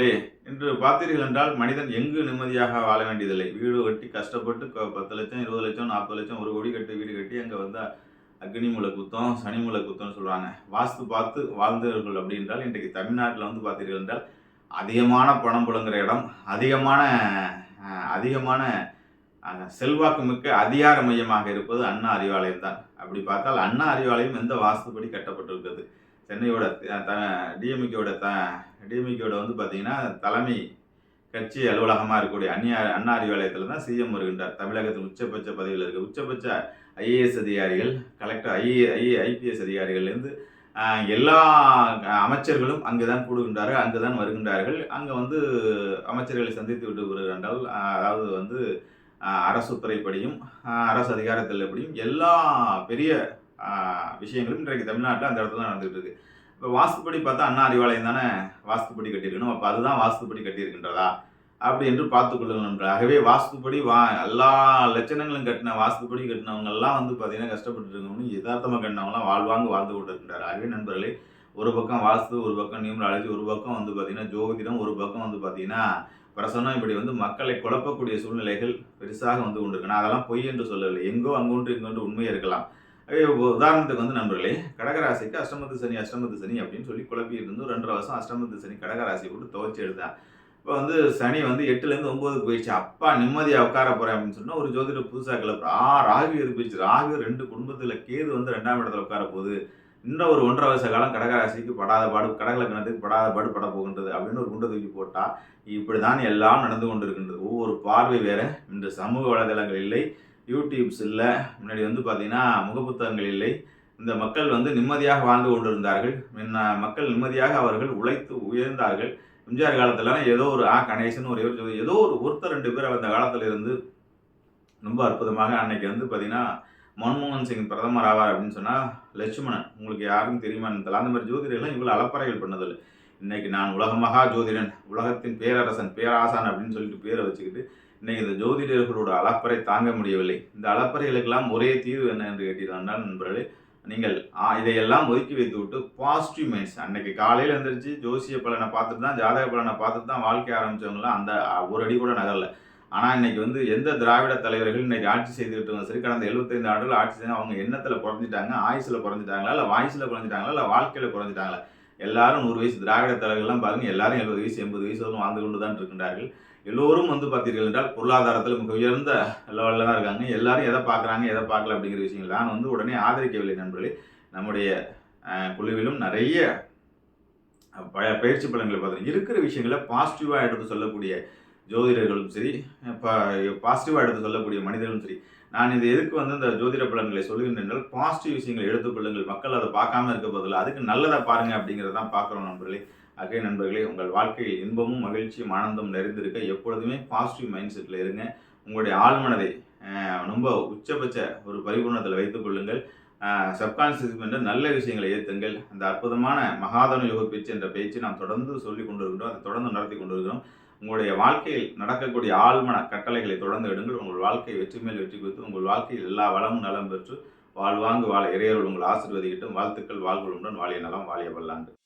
நண்பர்களே இன்று பார்த்தீர்கள் என்றால் மனிதன் எங்கு நிம்மதியாக வாழ வேண்டியதில்லை. வீடு கட்டி கஷ்டப்பட்டு பத்து லட்சம் இருபது லட்சம் நாற்பது லட்சம் ஒரு கோடி கட்டி வீடு கட்டி அங்கே வந்து அக்னி மூலை குத்தம் சனி மூலை குத்தம்னு சொல்கிறாங்க வாஸ்து பார்த்து வாழ்ந்தவர்கள் அப்படின்றால் இன்றைக்கு தமிழ்நாட்டில் வந்து பார்த்தீர்கள் என்றால் அதிகமான பணம் புழங்குற இடம் அதிகமான அதிகமான செல்வாக்கு மிக்க அதிகார மையமாக இருப்பது அண்ணா அறிவாலயம் தான் அப்படி பார்த்தால் அண்ணா அறிவாலயம் எந்த வாஸ்துப்படி கட்டப்பட்டிருக்கிறது? சென்னையோட டிஎம்கேயோட த டிஎம்கேயோட வந்து பார்த்தீங்கன்னா தலைமை கட்சி அலுவலகமாக இருக்கக்கூடிய அந்நிய அண்ணா அறிவாலயத்தில் தான் சிஎம் வருகின்றார். தமிழகத்தின் உச்சபட்ச பதவியில் இருக்க உச்சபட்ச ஐஏஎஸ் அதிகாரிகள் கலெக்டர் ஐஏ ஐஏ ஐபிஎஸ் அதிகாரிகள்லேருந்து எல்லா அமைச்சர்களும் அங்கே தான் கூடுகின்றார்கள் அங்கு தான் வருகின்றார்கள். அங்கே வந்து அமைச்சர்களை சந்தித்து விட்டு வருகின்றால் அதாவது வந்து அரசு துறைப்படியும் அரசு அதிகாரத்தில் எப்படியும் எல்லா பெரிய விஷயங்களும் இன்றைக்கு தமிழ்நாட்டில் அந்த இடத்துல தான் நடந்துகிட்டு இருக்கு. இப்போ வாஸ்துப்படி பார்த்தா அண்ணா அறிவாலயம் தானே வாஸ்துப்படி கட்டியிருக்கணும். அப்போ அதுதான் வாஸ்துப்படி கட்டியிருக்கின்றதா? அப்படி என்று பார்த்துக்கொள்ளுங்கள் நண்பர்களே. ஆகவே வாஸ்துப்படி வா எல்லா லட்சணங்களும் கட்டின வாஸ்துப்படி கட்டினவங்கெல்லாம் வந்து பார்த்தீங்கன்னா கஷ்டப்பட்டு இருக்கவங்க யதார்த்தமாக கட்டினவங்களாம் வாழ்வாங்க வாழ்ந்து கொண்டு இருக்கின்றார் ஆகவே நண்பர்களே ஒரு பக்கம் வாஸ்து ஒரு பக்கம் நியூமராலஜி ஒரு பக்கம் வந்து பார்த்தீங்கன்னா ஜோதிடம் ஒரு பக்கம் வந்து பார்த்தீங்கன்னா பிரசனம் இப்படி வந்து மக்களை குழப்பக்கூடிய சூழ்நிலைகள் பெருசாக வந்து கொண்டு இருக்கணும் அதெல்லாம் பொய் என்று சொல்லவில்லை. எங்கோ அங்கொன்று இங்கொன்று உண்மையாக இருக்கலாம். உதாரணத்துக்கு வந்து நண்பர்களே கடகராசிக்கு அஷ்டமத்து சனி அஷ்டமத்து சனி அப்படின்னு சொல்லி குழப்பி இருந்து ரெண்டரை வருஷம் அஷ்டமத்து சனி கடகராசி போட்டு துவச்சி எடுத்தேன் இப்போ வந்து சனி வந்து எட்டுலேருந்து ஒம்போதுக்கு போயிடுச்சு. அப்பா நிம்மதியாக உட்கார போகிறேன் அப்படின்னு சொன்னால் ஒரு ஜோதிட புதுசாக கிளப்பு ஆ ராகு எது போயிடுச்சு? ராகு ரெண்டு குடும்பத்தில் கேது வந்து ரெண்டாம் இடத்துல உட்கார போகுது. இன்னும் ஒரு ஒன்றரை வருஷ காலம் கடகராசிக்கு படாத பாடு கடகலக்கணத்துக்கு படாத பாடு பட போகின்றது அப்படின்னு ஒரு குண்டை தூக்கி போட்டால் இப்படி தான் எல்லாம் நடந்து கொண்டு இருக்கின்றது ஒவ்வொரு பார்வை வேற. இன்று சமூக வலைதளங்கள் இல்லை. யூடியூப்ஸ் இல்லை. முன்னாடி வந்து பார்த்திங்கன்னா முகப்புத்தகங்கள் இல்லை. இந்த மக்கள் வந்து நிம்மதியாக வாழ்ந்து கொண்டிருந்தார்கள். முன்ன மக்கள் நிம்மதியாக அவர்கள் உழைத்து உயர்ந்தார்கள். எம்ஜிஆர் காலத்துலலாம் ஏதோ ஒரு ஆ கணேசன் ஒரு இவர் ஏதோ ஒரு ஒருத்தர் ரெண்டு பேர் அந்த காலத்தில் இருந்து ரொம்ப அற்புதமாக அன்னைக்கு வந்து பார்த்திங்கன்னா மன்மோகன் சிங் பிரதமர் ஆவார் அப்படின்னு சொன்னால் லட்சுமணன் உங்களுக்கு யாருக்கும் தெரியுமான்னு தெரியல அந்த மாதிரி ஜோதிடர்கள்லாம் இவ்வளோ அலப்பறைகள் பண்ணதில்லை. இன்னைக்கு நான் உலகமகா ஜோதிடன் உலகத்தின் பேரரசன் பேராசான் அப்படின்னு சொல்லிட்டு பேரை வச்சுக்கிட்டு இன்னைக்கு இந்த ஜோதிடர்களோட அலப்பறை தாங்க முடியவில்லை. இந்த அலப்பறைகளுக்கெல்லாம் ஒரே தீர்வு என்ன என்று கேட்டீர்கள் நண்பர்களே நீங்கள் இதையெல்லாம் ஒதுக்கி வைத்து விட்டு பாசிட்டிவ் மைண்ட்ஸ் அன்னைக்கு காலையில் எழுந்திரிச்சு ஜோசிய பலனை பார்த்துட்டு தான் ஜாதக பலனை பார்த்துட்டு தான் வாழ்க்கை ஆரம்பித்தவங்களாம் அந்த ஒரு அடி கூட நகரல. ஆனால் இன்னைக்கு வந்து எந்த திராவிட தலைவர்கள் இன்னைக்கு ஆட்சி செய்துக்கிட்டு சரி கடந்த 75 ஆண்டுகள் ஆட்சி செய்து அவங்க எண்ணத்தில் குறைஞ்சிட்டாங்க ஆயுசில் குறைஞ்சிட்டாங்களா இல்லை வாய்ஸில் குறைஞ்சிட்டாங்களா இல்லை வாழ்க்கையில் குறைஞ்சிட்டாங்களா எல்லாரும் நூறு வயசு திராவிட தலைவர்கள்லாம் பாருங்க எல்லாரும் எழுபது வயசு எண்பது வயசு வந்து வாழ்ந்து கொண்டு தான் இருக்கின்றார்கள். எல்லோரும் வந்து பார்த்தீர்கள் என்றால் பொருளாதாரத்தில் மிக உயர்ந்த லெவலில் தான் இருக்காங்க. எல்லாரும் எதை பார்க்குறாங்க எதை பார்க்கல அப்படிங்கிற விஷயங்கள். நான் வந்து உடனே ஆதரிக்கவில்லை நண்பர்களே. நம்முடைய குழுவிலும் நிறைய ப பயிற்சி பலன்களை பார்த்தோம் இருக்கிற விஷயங்களை பாசிட்டிவாக எடுத்து சொல்லக்கூடிய ஜோதிடர்களும் சரி இப்போ பாசிட்டிவாக எடுத்து சொல்லக்கூடிய மனிதர்களும் சரி நான் இது எதுக்கு வந்து இந்த ஜோதிட பலன்களை சொல்லுகின்றேன் என்றால் பாசிட்டிவ் விஷயங்களை எடுத்துக்கொள்ளுங்கள் மக்கள் அதை பார்க்காம இருக்க பதில் அதுக்கு நல்லதை பாருங்கள் அப்படிங்கிறத தான் பார்க்குறோம் நண்பர்களே. அகை நண்பர்களே உங்கள் வாழ்க்கையில் இன்பமும் மகிழ்ச்சியும் ஆனந்தம் நிறைந்திருக்க எப்பொழுதுமே பாசிட்டிவ் மைண்ட் செட்டில் இருங்க. உங்களுடைய ஆழ்மனதை ரொம்ப உச்சபட்ச ஒரு பரிபூர்ணத்தில் வைத்துக் கொள்ளுங்கள். சப்கான்சியஸ் என்ற நல்ல விஷயங்களை ஏற்றுங்கள் அந்த அற்புதமான மகாதன யோக பேச்சு என்ற பேச்சு நாம் தொடர்ந்து சொல்லி கொண்டிருக்கின்றோம். அதை தொடர்ந்து நடத்தி கொண்டிருக்கிறோம். உங்களுடைய வாழ்க்கையில் நடக்கக்கூடிய ஆழ்மன கட்டளைகளை தொடர்ந்து எடுங்கள். உங்கள் வாழ்க்கை வெற்றி மேல் வெற்றி பெற்று உங்கள் வாழ்க்கையில் எல்லா வளமும் நலம் பெற்று வாழ்வாங்கு வாழ இறையர்கள் உங்கள் ஆசிர்வதிக்கிட்டும். வாழ்த்துக்கள் வாழ்வுடன் வாழிய நலம் வாழிய வல்லாண்டு